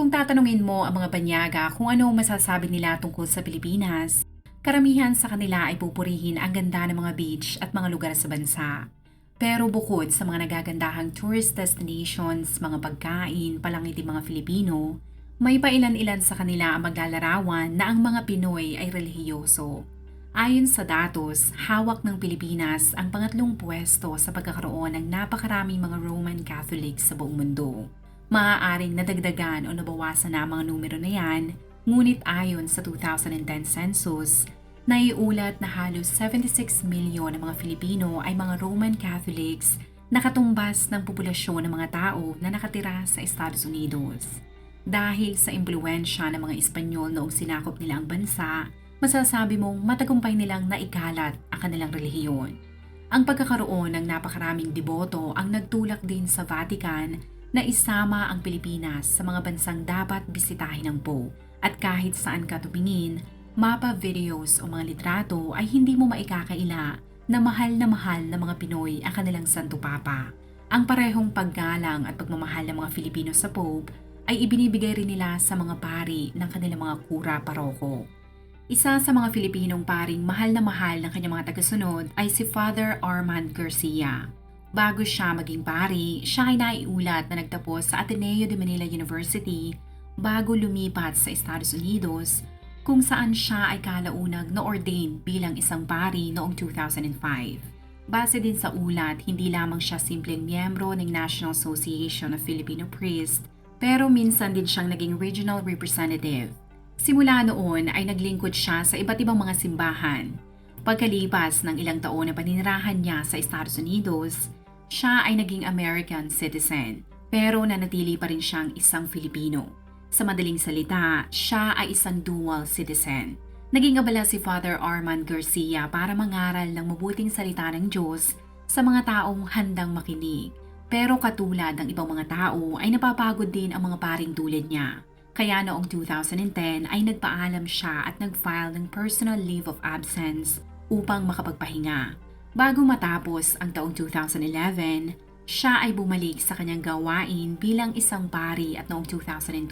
Kung tatanungin mo ang mga banyaga kung ano masasabi nila tungkol sa Pilipinas, karamihan sa kanila ay pupurihin ang ganda ng mga beach at mga lugar sa bansa. Pero bukod sa mga nagagandahang tourist destinations, mga pagkain, palangiti mga Filipino, may pailan-ilan sa kanila ang maglalarawan na ang mga Pinoy ay relihiyoso. Ayon sa datos, hawak ng Pilipinas ang pangatlong pwesto sa pagkakaroon ng napakaraming mga Roman Catholics sa buong mundo maaaring nadagdagan o nabawasan na ang mga numero na yan, ngunit ayon sa 2010 census, naiulat na halos 76 milyon ng mga Filipino ay mga Roman Catholics na katumbas ng populasyon ng mga tao na nakatira sa Estados Unidos. Dahil sa impluensya ng mga Espanyol noong sinakop nila ang bansa, masasabi mong matagumpay nilang naikalat ang kanilang relihiyon. Ang pagkakaroon ng napakaraming deboto ang nagtulak din sa Vatican na isama ang Pilipinas sa mga bansang dapat bisitahin ng Pope at kahit saan ka tumingin, mapa videos o mga litrato ay hindi mo maikakaila na mahal na mahal ng mga Pinoy ang kanilang Santo Papa. Ang parehong paggalang at pagmamahal ng mga Filipino sa Pope ay ibinibigay rin nila sa mga pari ng kanilang mga kura paroko. Isa sa mga Filipinong paring mahal na mahal ng kanyang mga tagasunod ay si Father Armand Garcia. Bago siya maging pari, siya ay naiulat na nagtapos sa Ateneo de Manila University bago lumipat sa Estados Unidos kung saan siya ay kalaunag na ordained bilang isang pari noong 2005. Base din sa ulat, hindi lamang siya simpleng miyembro ng National Association of Filipino Priests, pero minsan din siyang naging regional representative. Simula noon ay naglingkod siya sa iba't ibang mga simbahan. Pagkalipas ng ilang taon na paninirahan niya sa Estados Unidos, siya ay naging American citizen, pero nanatili pa rin siyang isang Filipino. Sa madaling salita, siya ay isang dual citizen. Naging abala si Father Armand Garcia para mangaral ng mabuting salita ng Diyos sa mga taong handang makinig. Pero katulad ng ibang mga tao ay napapagod din ang mga paring tulad niya. Kaya noong 2010 ay nagpaalam siya at nag-file ng personal leave of absence upang makapagpahinga. Bago matapos ang taong 2011, siya ay bumalik sa kanyang gawain bilang isang pari at noong 2012,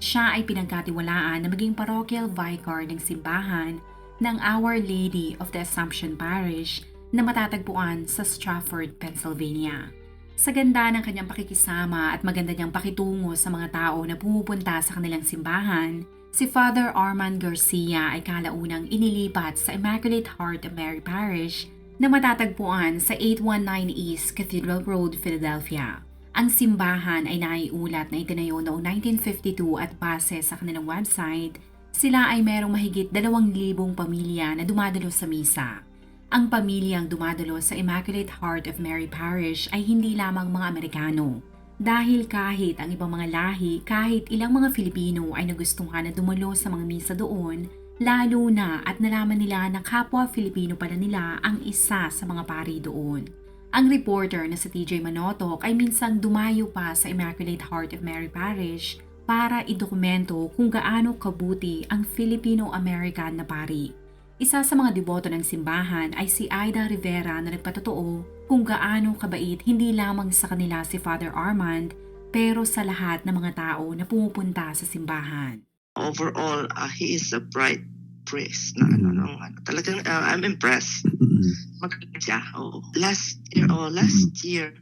siya ay pinagkatiwalaan na maging parochial vicar ng simbahan ng Our Lady of the Assumption Parish na matatagpuan sa Stratford, Pennsylvania. Sa ganda ng kanyang pakikisama at maganda niyang pakitungo sa mga tao na pumupunta sa kanilang simbahan, si Father Armand Garcia ay kalaunang inilipat sa Immaculate Heart of Mary Parish na matatagpuan sa 819 East Cathedral Road, Philadelphia. Ang simbahan ay naiulat na itinayo noong 1952 at base sa kanilang website, sila ay merong mahigit 2,000 pamilya na dumadalo sa misa. Ang pamilyang dumadalo sa Immaculate Heart of Mary Parish ay hindi lamang mga Amerikano. Dahil kahit ang ibang mga lahi, kahit ilang mga Filipino ay nagustuhan na dumalo sa mga misa doon, Lalo na at nalaman nila na kapwa Filipino pala nila ang isa sa mga pari doon. Ang reporter na si TJ Manotok ay minsang dumayo pa sa Immaculate Heart of Mary Parish para idokumento kung gaano kabuti ang Filipino-American na pari. Isa sa mga deboto ng simbahan ay si Aida Rivera na nagpatotoo kung gaano kabait hindi lamang sa kanila si Father Armand pero sa lahat ng mga tao na pumupunta sa simbahan. overall, uh, he is a bright priest na ano, no, ano, talagang uh, I'm impressed. Mm-mm. Magaling siya. Oh. Last year, oh, last year,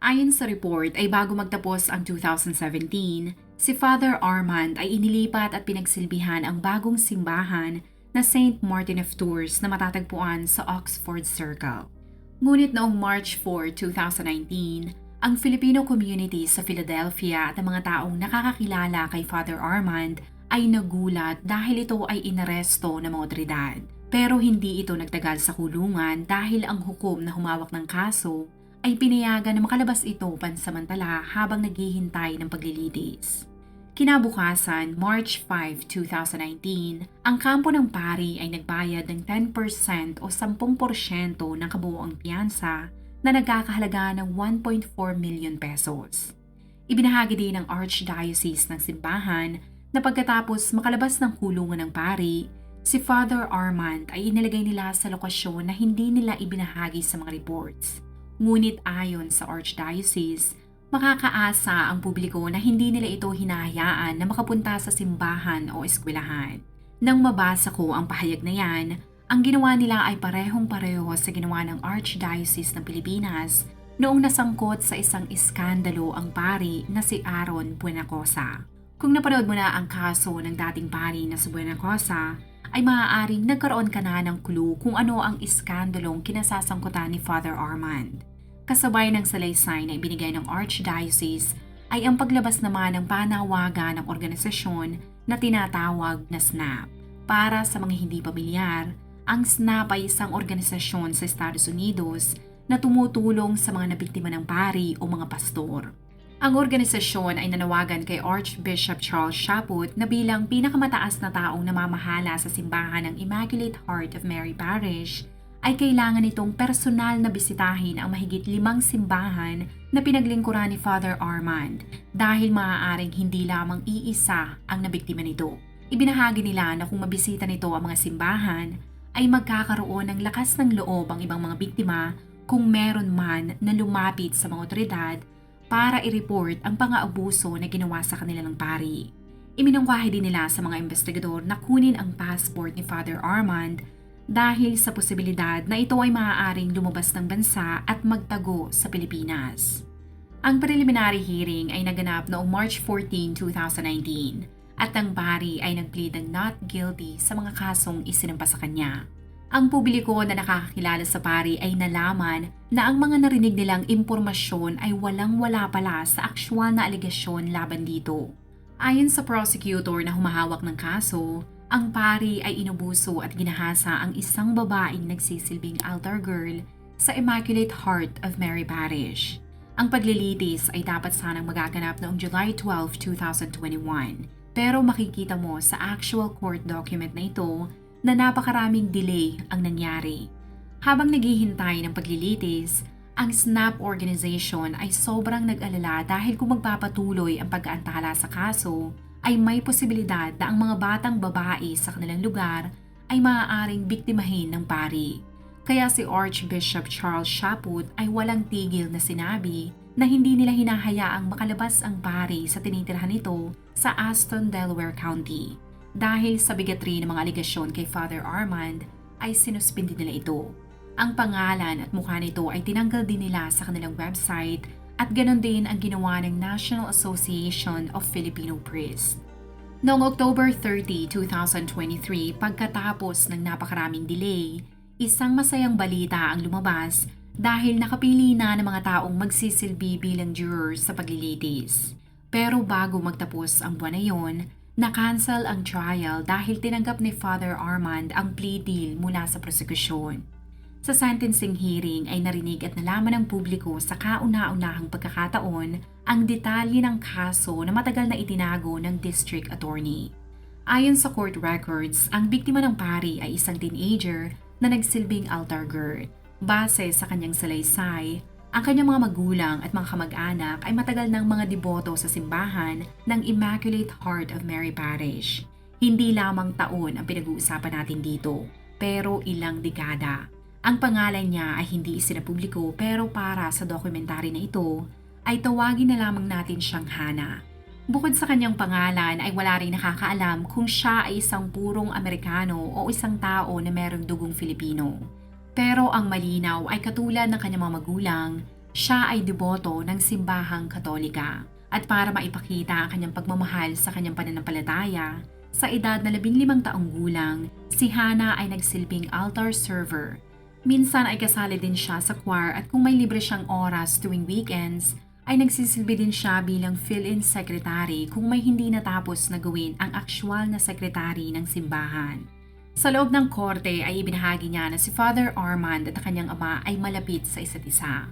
Ayon sa report ay bago magtapos ang 2017, si Father Armand ay inilipat at pinagsilbihan ang bagong simbahan na St. Martin of Tours na matatagpuan sa Oxford Circle. Ngunit noong March 4, 2019, ang Filipino community sa Philadelphia at ang mga taong nakakakilala kay Father Armand ay nagulat dahil ito ay inaresto ng mga otoridad. Pero hindi ito nagtagal sa kulungan dahil ang hukom na humawak ng kaso ay pinayagan na makalabas ito pansamantala habang naghihintay ng paglilitis. Kinabukasan, March 5, 2019, ang kampo ng pari ay nagbayad ng 10% o 10% ng kabuoang piyansa na nagkakahalaga ng 1.4 million pesos. Ibinahagi din ng Archdiocese ng simbahan na pagkatapos makalabas ng kulungan ng pari, si Father Armand ay inilagay nila sa lokasyon na hindi nila ibinahagi sa mga reports. Ngunit ayon sa Archdiocese, makakaasa ang publiko na hindi nila ito hinahayaan na makapunta sa simbahan o eskwelahan. Nang mabasa ko ang pahayag na yan, ang ginawa nila ay parehong-pareho sa ginawa ng Archdiocese ng Pilipinas noong nasangkot sa isang iskandalo ang pari na si Aaron Buenacosa. Kung napanood mo na ang kaso ng dating pari na si Buenacosa, ay maaaring nagkaroon ka na ng clue kung ano ang iskandalong kinasasangkutan ni Father Armand. Kasabay ng salaysay na ibinigay ng Archdiocese ay ang paglabas naman ng panawagan ng organisasyon na tinatawag na SNAP. Para sa mga hindi pamilyar, ang SNAP ay isang organisasyon sa Estados Unidos na tumutulong sa mga nabiktima ng pari o mga pastor. Ang organisasyon ay nanawagan kay Archbishop Charles Chaput na bilang pinakamataas na taong namamahala sa simbahan ng Immaculate Heart of Mary Parish ay kailangan itong personal na bisitahin ang mahigit limang simbahan na pinaglingkuran ni Father Armand dahil maaaring hindi lamang iisa ang nabiktima nito. Ibinahagi nila na kung mabisita nito ang mga simbahan, ay magkakaroon ng lakas ng loob ang ibang mga biktima kung meron man na lumapit sa mga otoridad para i-report ang pang-aabuso na ginawa sa kanila ng pari. Iminungkahi din nila sa mga investigador na kunin ang passport ni Father Armand dahil sa posibilidad na ito ay maaaring lumabas ng bansa at magtago sa Pilipinas. Ang preliminary hearing ay naganap noong March 14, 2019 at ang pari ay nagplead ng not guilty sa mga kasong isinampa sa kanya. Ang publiko na nakakakilala sa pari ay nalaman na ang mga narinig nilang impormasyon ay walang-wala pala sa aktwal na aligasyon laban dito. Ayon sa prosecutor na humahawak ng kaso, ang pari ay inubuso at ginahasa ang isang babaeng nagsisilbing altar girl sa Immaculate Heart of Mary Parish. Ang paglilitis ay dapat sanang magaganap noong July 12, 2021. Pero makikita mo sa actual court document na ito na napakaraming delay ang nangyari. Habang naghihintay ng paglilitis, ang SNAP organization ay sobrang nag-alala dahil kung magpapatuloy ang pag-aantala sa kaso, ay may posibilidad na ang mga batang babae sa kanilang lugar ay maaaring biktimahin ng pari. Kaya si Archbishop Charles Chaput ay walang tigil na sinabi na hindi nila hinahayaang makalabas ang pari sa tinitirhan nito sa Aston, Delaware County. Dahil sa bigatri ng mga aligasyon kay Father Armand ay sinuspindi nila ito. Ang pangalan at mukha nito ay tinanggal din nila sa kanilang website at ganon din ang ginawa ng National Association of Filipino Priests. Noong October 30, 2023, pagkatapos ng napakaraming delay, isang masayang balita ang lumabas dahil nakapili na ng mga taong magsisilbi bilang jurors sa paglilitis. Pero bago magtapos ang buwan na yon, na-cancel ang trial dahil tinanggap ni Father Armand ang plea deal mula sa prosekusyon. Sa sentencing hearing ay narinig at nalaman ng publiko sa kauna-unahang pagkakataon ang detalye ng kaso na matagal na itinago ng district attorney. Ayon sa court records, ang biktima ng pari ay isang teenager na nagsilbing altar girl. Base sa kanyang salaysay, ang kanyang mga magulang at mga kamag-anak ay matagal ng mga deboto sa simbahan ng Immaculate Heart of Mary Parish. Hindi lamang taon ang pinag-uusapan natin dito, pero ilang dekada. Ang pangalan niya ay hindi isinapubliko pero para sa dokumentary na ito ay tawagin na lamang natin siyang Hana. Bukod sa kanyang pangalan ay wala rin nakakaalam kung siya ay isang purong Amerikano o isang tao na merong dugong Filipino. Pero ang malinaw ay katulad ng kanyang mga magulang, siya ay deboto ng simbahang katolika. At para maipakita ang kanyang pagmamahal sa kanyang pananampalataya, sa edad na 15 taong gulang, si Hana ay nagsilbing altar server Minsan ay kasali din siya sa choir at kung may libre siyang oras tuwing weekends, ay nagsisilbi din siya bilang fill-in secretary kung may hindi natapos na gawin ang aksywal na sekretary ng simbahan. Sa loob ng korte ay ibinahagi niya na si Father Armand at kanyang ama ay malapit sa isa't isa.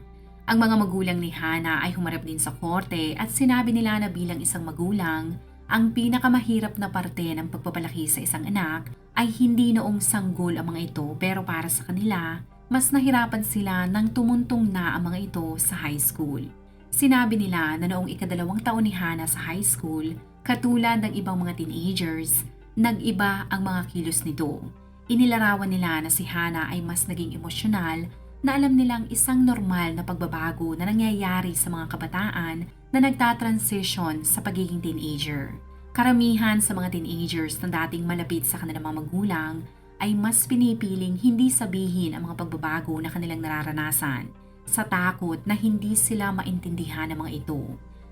Ang mga magulang ni Hana ay humarap din sa korte at sinabi nila na bilang isang magulang Ang pinakamahirap na parte ng pagpapalaki sa isang anak ay hindi noong sanggol ang mga ito pero para sa kanila, mas nahirapan sila nang tumuntong na ang mga ito sa high school. Sinabi nila na noong ikadalawang taon ni Hana sa high school, katulad ng ibang mga teenagers, nag-iba ang mga kilos nito. Inilarawan nila na si Hana ay mas naging emosyonal na alam nilang isang normal na pagbabago na nangyayari sa mga kabataan na nagtatransition sa pagiging teenager. Karamihan sa mga teenagers na dating malapit sa kanilang mga magulang ay mas pinipiling hindi sabihin ang mga pagbabago na kanilang nararanasan sa takot na hindi sila maintindihan ng mga ito.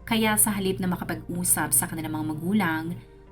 Kaya sa halip na makapag-usap sa kanilang mga magulang,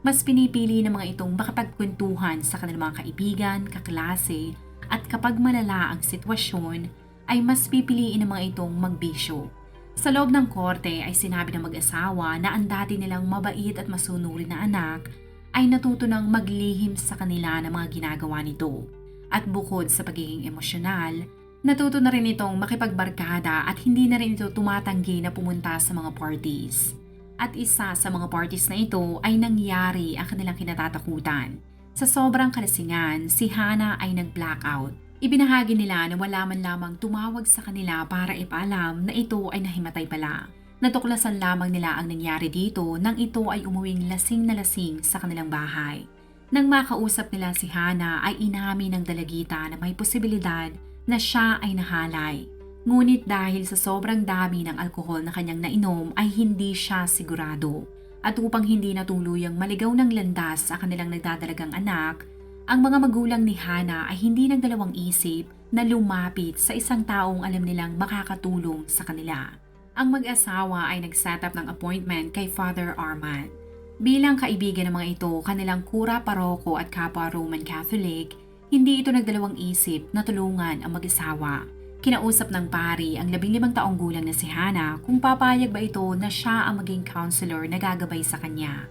mas pinipili ng mga itong makapagkwentuhan sa kanilang mga kaibigan, kaklase, at kapag malala ang sitwasyon, ay mas pipiliin ng mga itong magbisyo. Sa loob ng korte ay sinabi ng mag-asawa na ang dati nilang mabait at masunurin na anak ay natuto ng maglihim sa kanila ng mga ginagawa nito. At bukod sa pagiging emosyonal, natuto na rin itong makipagbarkada at hindi na rin ito tumatanggi na pumunta sa mga parties. At isa sa mga parties na ito ay nangyari ang kanilang kinatatakutan. Sa sobrang kalasingan, si Hana ay nag-blackout Ibinahagi nila na wala man lamang tumawag sa kanila para ipaalam na ito ay nahimatay pala. Natuklasan lamang nila ang nangyari dito nang ito ay umuwing lasing na lasing sa kanilang bahay. Nang makausap nila si Hana ay inamin ng dalagita na may posibilidad na siya ay nahalay. Ngunit dahil sa sobrang dami ng alkohol na kanyang nainom ay hindi siya sigurado. At upang hindi natuluyang maligaw ng landas sa kanilang nagdadalagang anak, ang mga magulang ni Hana ay hindi nagdalawang isip na lumapit sa isang taong alam nilang makakatulong sa kanila. Ang mag-asawa ay nag-set up ng appointment kay Father Armand. Bilang kaibigan ng mga ito, kanilang kura paroko at kapwa Roman Catholic, hindi ito nagdalawang isip na tulungan ang mag-asawa. Kinausap ng pari ang labing limang taong gulang na si Hana kung papayag ba ito na siya ang maging counselor na gagabay sa kanya.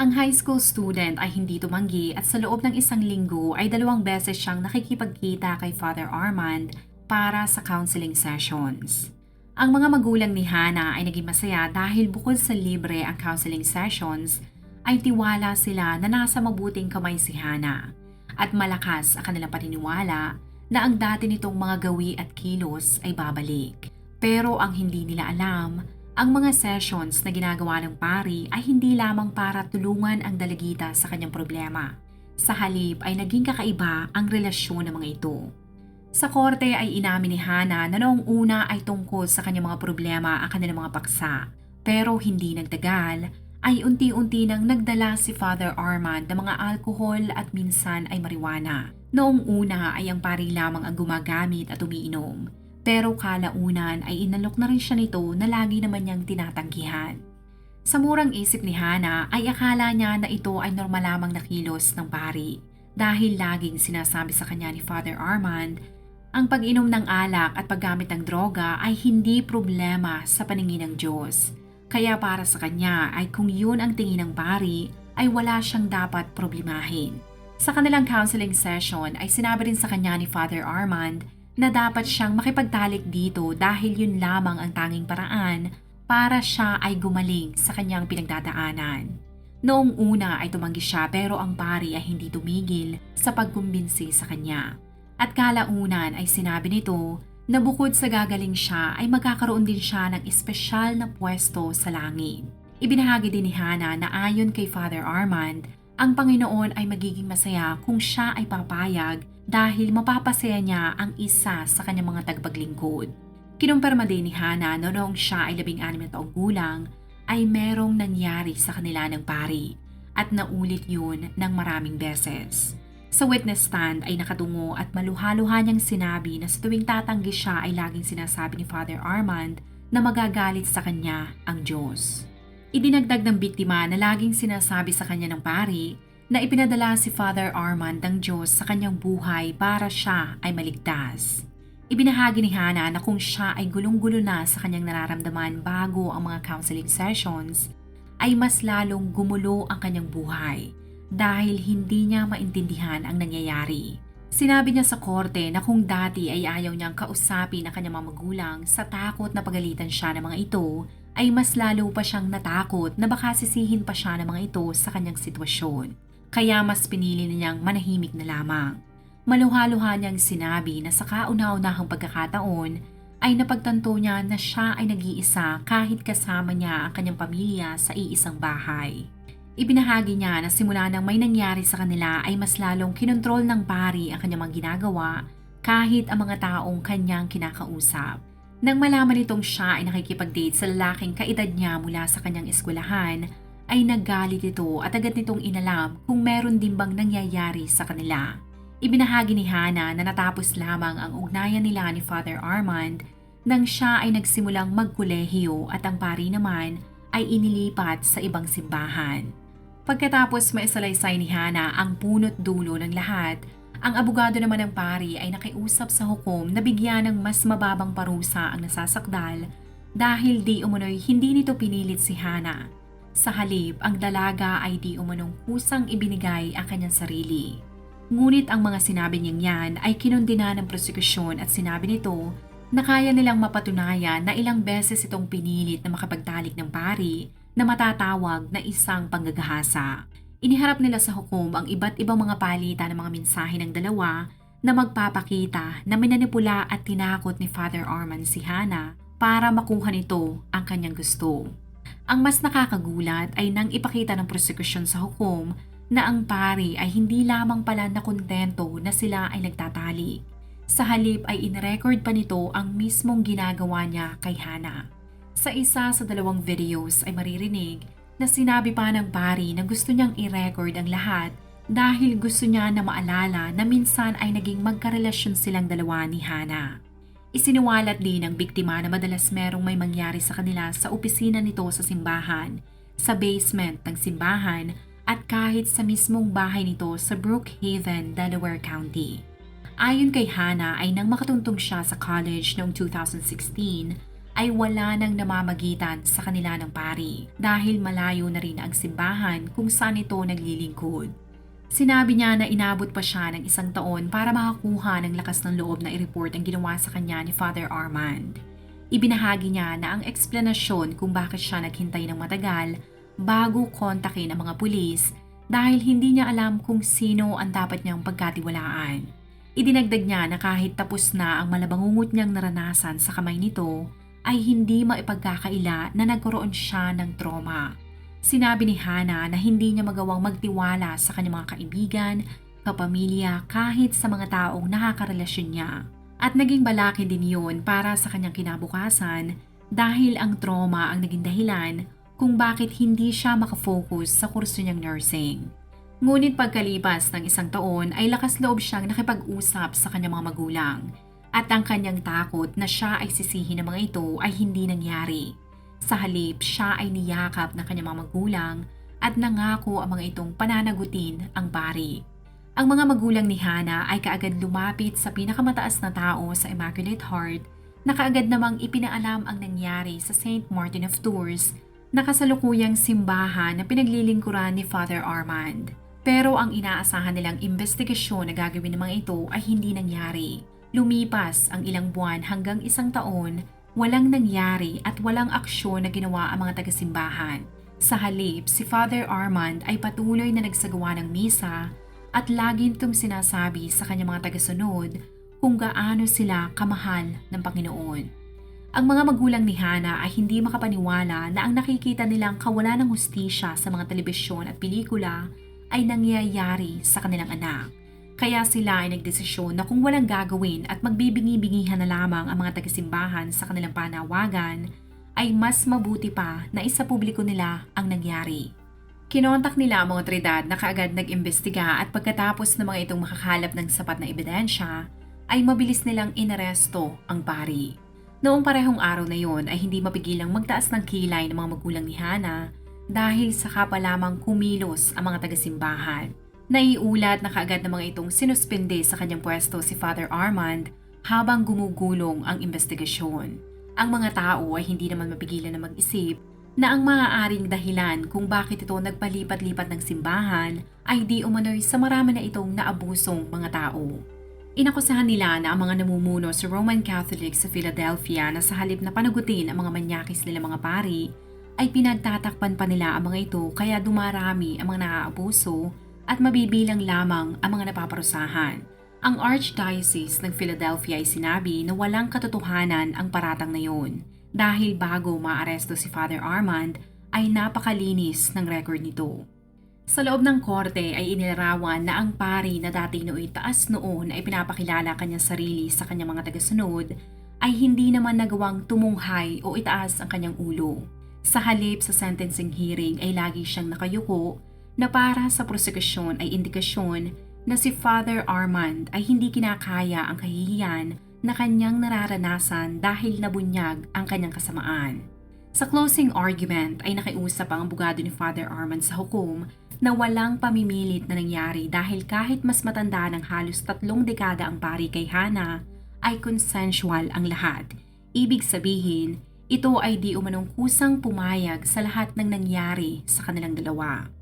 Ang high school student ay hindi tumanggi at sa loob ng isang linggo ay dalawang beses siyang nakikipagkita kay Father Armand para sa counseling sessions. Ang mga magulang ni Hana ay naging masaya dahil bukod sa libre ang counseling sessions, ay tiwala sila na nasa mabuting kamay si Hana at malakas ang kanilang paniniwala na ang dati nitong mga gawi at kilos ay babalik. Pero ang hindi nila alam ang mga sessions na ginagawa ng pari ay hindi lamang para tulungan ang dalagita sa kanyang problema. Sa halip ay naging kakaiba ang relasyon ng mga ito. Sa korte ay inamin ni Hana na noong una ay tungkol sa kanyang mga problema ang kanilang mga paksa. Pero hindi nagtagal ay unti-unti nang nagdala si Father Armand ng mga alkohol at minsan ay marijuana. Noong una ay ang pari lamang ang gumagamit at umiinom. Pero kalaunan ay inalok na rin siya nito na lagi naman niyang tinatanggihan. Sa murang isip ni Hana ay akala niya na ito ay normal lamang na kilos ng pari dahil laging sinasabi sa kanya ni Father Armand ang pag-inom ng alak at paggamit ng droga ay hindi problema sa paningin ng Diyos. Kaya para sa kanya ay kung yun ang tingin ng pari ay wala siyang dapat problemahin. Sa kanilang counseling session ay sinabi rin sa kanya ni Father Armand na dapat siyang makipagtalik dito dahil yun lamang ang tanging paraan para siya ay gumaling sa kanyang pinagdadaanan. Noong una ay tumanggi siya pero ang pari ay hindi tumigil sa pagkumbinsi sa kanya. At kalaunan ay sinabi nito na bukod sa gagaling siya ay magkakaroon din siya ng espesyal na pwesto sa langit. Ibinahagi din ni Hana na ayon kay Father Armand, ang Panginoon ay magiging masaya kung siya ay papayag dahil mapapasaya niya ang isa sa kanyang mga tagapaglingkod. Kinumpirma din ni Hana na noong siya ay labing anim na taong gulang ay merong nangyari sa kanila ng pari at naulit yun ng maraming beses. Sa witness stand ay nakatungo at maluhaluha niyang sinabi na sa tuwing tatanggi siya ay laging sinasabi ni Father Armand na magagalit sa kanya ang Diyos. Idinagdag ng biktima na laging sinasabi sa kanya ng pari na ipinadala si Father Armand ng Diyos sa kanyang buhay para siya ay maligtas. Ibinahagi ni Hana na kung siya ay gulong-gulo na sa kanyang nararamdaman bago ang mga counseling sessions, ay mas lalong gumulo ang kanyang buhay dahil hindi niya maintindihan ang nangyayari. Sinabi niya sa korte na kung dati ay ayaw niyang kausapin ang kanyang mga magulang sa takot na pagalitan siya ng mga ito, ay mas lalo pa siyang natakot na baka sisihin pa siya ng mga ito sa kanyang sitwasyon. Kaya mas pinili na niyang manahimik na lamang. Maluha-luha niyang sinabi na sa kauna-unahang pagkakataon ay napagtanto niya na siya ay nag-iisa kahit kasama niya ang kanyang pamilya sa iisang bahay. Ibinahagi niya na simula nang may nangyari sa kanila ay mas lalong kinontrol ng pari ang kanyang mga ginagawa kahit ang mga taong kanyang kinakausap. Nang malaman nitong siya ay nakikipag-date sa lalaking kaedad niya mula sa kanyang eskwelahan, ay naggalit ito at agad nitong inalam kung meron din bang nangyayari sa kanila. Ibinahagi ni Hana na natapos lamang ang ugnayan nila ni Father Armand nang siya ay nagsimulang magkolehiyo at ang pari naman ay inilipat sa ibang simbahan. Pagkatapos maisalaysay ni Hana ang punot dulo ng lahat, ang abogado naman ng pari ay nakiusap sa hukom na bigyan ng mas mababang parusa ang nasasakdal dahil di umunoy hindi nito pinilit si Hana. Sa halip, ang dalaga ay di umunong kusang ibinigay ang kanyang sarili. Ngunit ang mga sinabi niyang yan ay kinundina ng prosekusyon at sinabi nito na kaya nilang mapatunayan na ilang beses itong pinilit na makapagtalik ng pari na matatawag na isang panggagahasa. Iniharap nila sa hukom ang iba't ibang mga palitan ng mga mensahe ng dalawa na magpapakita na minanipula at tinakot ni Father Arman si Hana para makuha nito ang kanyang gusto. Ang mas nakakagulat ay nang ipakita ng prosekusyon sa hukom na ang pari ay hindi lamang pala na kontento na sila ay nagtatali. Sa halip ay in-record pa nito ang mismong ginagawa niya kay Hana. Sa isa sa dalawang videos ay maririnig na sinabi pa ng pari na gusto niyang i-record ang lahat dahil gusto niya na maalala na minsan ay naging magkarelasyon silang dalawa ni Hana. Isiniwalat din ng biktima na madalas merong may mangyari sa kanila sa opisina nito sa simbahan, sa basement ng simbahan at kahit sa mismong bahay nito sa Brookhaven, Delaware County. Ayon kay Hana ay nang makatuntong siya sa college noong 2016 ay wala nang namamagitan sa kanila ng pari dahil malayo na rin ang simbahan kung saan ito naglilingkod. Sinabi niya na inabot pa siya ng isang taon para makakuha ng lakas ng loob na i-report ang ginawa sa kanya ni Father Armand. Ibinahagi niya na ang eksplanasyon kung bakit siya naghintay ng matagal bago kontakin ang mga pulis dahil hindi niya alam kung sino ang dapat niyang pagkatiwalaan. Idinagdag niya na kahit tapos na ang malabangungot niyang naranasan sa kamay nito, ay hindi maipagkakaila na nagkaroon siya ng trauma. Sinabi ni Hana na hindi niya magawang magtiwala sa kanyang mga kaibigan, kapamilya kahit sa mga taong nakakarelasyon niya. At naging balaki din yun para sa kanyang kinabukasan dahil ang trauma ang naging dahilan kung bakit hindi siya makafocus sa kurso niyang nursing. Ngunit pagkalipas ng isang taon ay lakas loob siyang nakipag-usap sa kanyang mga magulang at ang kanyang takot na siya ay sisihin ng mga ito ay hindi nangyari. Sa halip, siya ay niyakap ng kanyang mga magulang at nangako ang mga itong pananagutin ang pari. Ang mga magulang ni Hana ay kaagad lumapit sa pinakamataas na tao sa Immaculate Heart na kaagad namang ipinaalam ang nangyari sa St. Martin of Tours na kasalukuyang simbahan na pinaglilingkuran ni Father Armand. Pero ang inaasahan nilang investigasyon na gagawin ng mga ito ay hindi nangyari. Lumipas ang ilang buwan hanggang isang taon, walang nangyari at walang aksyon na ginawa ang mga taga-simbahan. Sa halip, si Father Armand ay patuloy na nagsagawa ng misa at lagi nitong sinasabi sa kanyang mga tagasunod kung gaano sila kamahal ng Panginoon. Ang mga magulang ni Hana ay hindi makapaniwala na ang nakikita nilang kawalan ng hustisya sa mga telebisyon at pelikula ay nangyayari sa kanilang anak. Kaya sila ay nagdesisyon na kung walang gagawin at magbibingi-bingihan na lamang ang mga tagisimbahan sa kanilang panawagan, ay mas mabuti pa na isa publiko nila ang nangyari. Kinontak nila ang mga otoridad na kaagad nag-imbestiga at pagkatapos ng mga itong makakalap ng sapat na ebidensya, ay mabilis nilang inaresto ang pari. Noong parehong araw na yon ay hindi mapigilang magtaas ng kilay ng mga magulang ni Hana dahil saka pa lamang kumilos ang mga taga-simbahan. Naiulat na kaagad ng mga itong sinuspende sa kanyang pwesto si Father Armand habang gumugulong ang investigasyon. Ang mga tao ay hindi naman mapigilan na mag-isip na ang maaaring dahilan kung bakit ito nagpalipat-lipat ng simbahan ay di umano'y sa marami na itong naabusong mga tao. Inakusahan nila na ang mga namumuno sa Roman Catholic sa Philadelphia na sa halip na panagutin ang mga manyakis nila mga pari, ay pinagtatakpan pa nila ang mga ito kaya dumarami ang mga naaabuso at mabibilang lamang ang mga napaparusahan. Ang Archdiocese ng Philadelphia ay sinabi na walang katotohanan ang paratang na yun dahil bago maaresto si Father Armand ay napakalinis ng record nito. Sa loob ng korte ay inilarawan na ang pari na dati nooy taas noon ay pinapakilala kanyang sarili sa kanyang mga tagasunod ay hindi naman nagawang tumunghay o itaas ang kanyang ulo. Sa halip sa sentencing hearing ay lagi siyang nakayuko na para sa prosekusyon ay indikasyon na si Father Armand ay hindi kinakaya ang kahihiyan na kanyang nararanasan dahil nabunyag ang kanyang kasamaan. Sa closing argument ay nakiusap ang abogado ni Father Armand sa hukom na walang pamimilit na nangyari dahil kahit mas matanda ng halos tatlong dekada ang pari kay Hana, ay consensual ang lahat. Ibig sabihin, ito ay di umanong kusang pumayag sa lahat ng nangyari sa kanilang dalawa.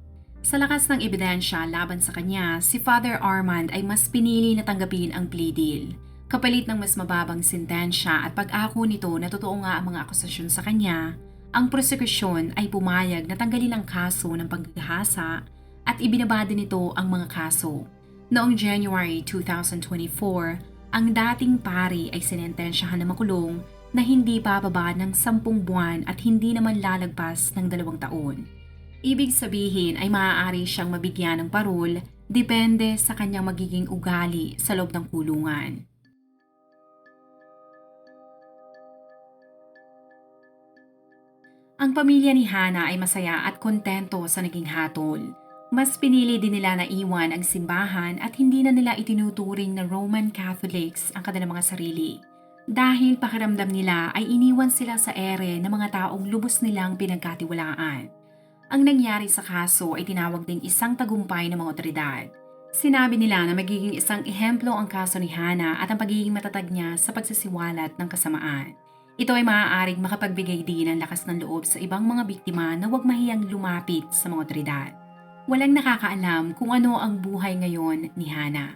Sa lakas ng ebidensya laban sa kanya, si Father Armand ay mas pinili na tanggapin ang plea deal. Kapalit ng mas mababang sintensya at pag-ako nito na totoo nga ang mga akusasyon sa kanya, ang prosekusyon ay pumayag na tanggalin ang kaso ng paggahasa at ibinaba din nito ang mga kaso. Noong January 2024, ang dating pari ay sinentensyahan na makulong na hindi bababa ng sampung buwan at hindi naman lalagpas ng dalawang taon. Ibig sabihin ay maaari siyang mabigyan ng parol depende sa kanyang magiging ugali sa loob ng kulungan. Ang pamilya ni Hana ay masaya at kontento sa naging hatol. Mas pinili din nila na iwan ang simbahan at hindi na nila itinuturing na Roman Catholics ang kanilang mga sarili. Dahil pakiramdam nila ay iniwan sila sa ere ng mga taong lubos nilang pinagkatiwalaan. Ang nangyari sa kaso ay tinawag ding isang tagumpay ng mga otoridad. Sinabi nila na magiging isang ehemplo ang kaso ni Hana at ang pagiging matatag niya sa pagsasiwalat ng kasamaan. Ito ay maaaring makapagbigay din ng lakas ng loob sa ibang mga biktima na huwag mahiyang lumapit sa mga otoridad. Walang nakakaalam kung ano ang buhay ngayon ni Hana.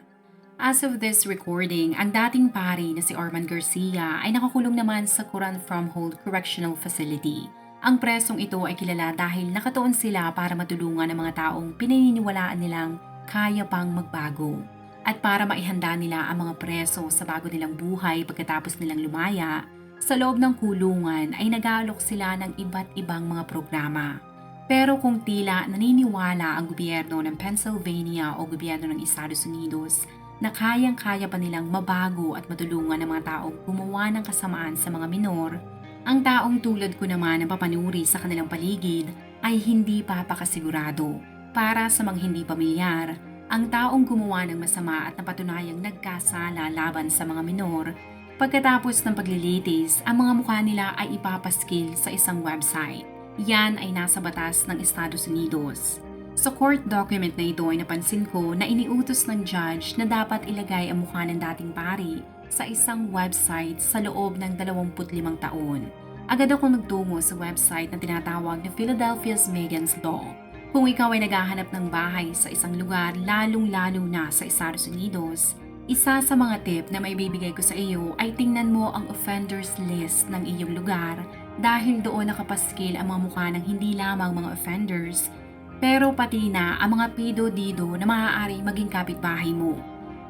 As of this recording, ang dating pari na si Arman Garcia ay nakakulong naman sa Quran From Hold Correctional Facility. Ang presong ito ay kilala dahil nakatuon sila para matulungan ang mga taong pinaniniwalaan nilang kaya pang magbago. At para maihanda nila ang mga preso sa bago nilang buhay pagkatapos nilang lumaya, sa loob ng kulungan ay nag-aalok sila ng iba't ibang mga programa. Pero kung tila naniniwala ang gobyerno ng Pennsylvania o gobyerno ng Estados Unidos na kayang-kaya pa nilang mabago at matulungan ang mga taong gumawa ng kasamaan sa mga minor, ang taong tulad ko naman na papanuri sa kanilang paligid ay hindi papakasigurado. Para sa mga hindi pamilyar, ang taong gumawa ng masama at napatunayang nagkasala laban sa mga minor Pagkatapos ng paglilitis, ang mga mukha nila ay ipapaskil sa isang website. Yan ay nasa batas ng Estados Unidos. Sa court document na ito ay napansin ko na iniutos ng judge na dapat ilagay ang mukha ng dating pari sa isang website sa loob ng 25 taon. Agad ako nagtungo sa website na tinatawag na Philadelphia's Megan's Law. Kung ikaw ay naghahanap ng bahay sa isang lugar lalong-lalo na sa Estados Unidos, isa sa mga tip na may bibigay ko sa iyo ay tingnan mo ang offenders list ng iyong lugar dahil doon nakapaskil ang mga mukha ng hindi lamang mga offenders, pero pati na ang mga pido-dido na maaari maging kapitbahay mo.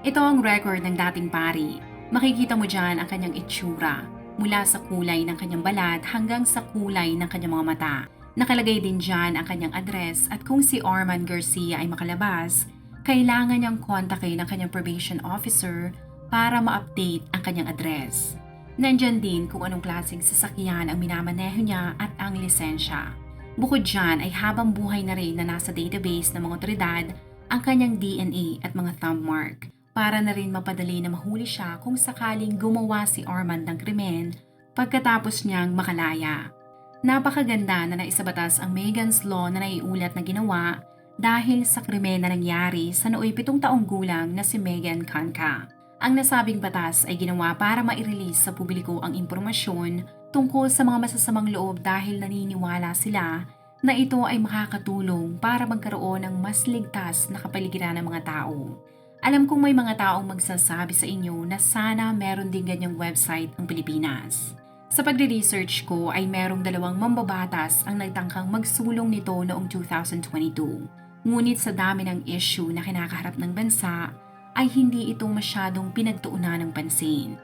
Ito ang record ng dating pari. Makikita mo dyan ang kanyang itsura, mula sa kulay ng kanyang balat hanggang sa kulay ng kanyang mga mata. Nakalagay din dyan ang kanyang address at kung si Arman Garcia ay makalabas, kailangan niyang kontakin ang kanyang probation officer para ma-update ang kanyang address. Nandyan din kung anong klaseng sasakyan ang minamaneho niya at ang lisensya. Bukod dyan ay habang buhay na rin na nasa database ng mga otoridad ang kanyang DNA at mga thumb mark para na rin mapadali na mahuli siya kung sakaling gumawa si Armand ng krimen pagkatapos niyang makalaya. Napakaganda na naisabatas ang Megan's Law na naiulat na ginawa dahil sa krimen na nangyari sa nooy pitong taong gulang na si Megan Kanka. Ang nasabing batas ay ginawa para ma-release sa publiko ang impormasyon tungkol sa mga masasamang loob dahil naniniwala sila na ito ay makakatulong para magkaroon ng mas ligtas na kapaligiran ng mga tao. Alam kong may mga taong magsasabi sa inyo na sana meron din ganyang website ang Pilipinas. Sa pagre-research ko ay merong dalawang mambabatas ang nagtangkang magsulong nito noong 2022. Ngunit sa dami ng issue na kinakaharap ng bansa, ay hindi ito masyadong pinagtuunan ng pansin.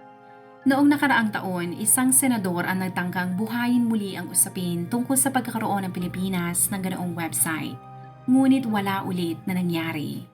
Noong nakaraang taon, isang senador ang nagtangkang buhayin muli ang usapin tungkol sa pagkakaroon ng Pilipinas ng ganoong website. Ngunit wala ulit na nangyari.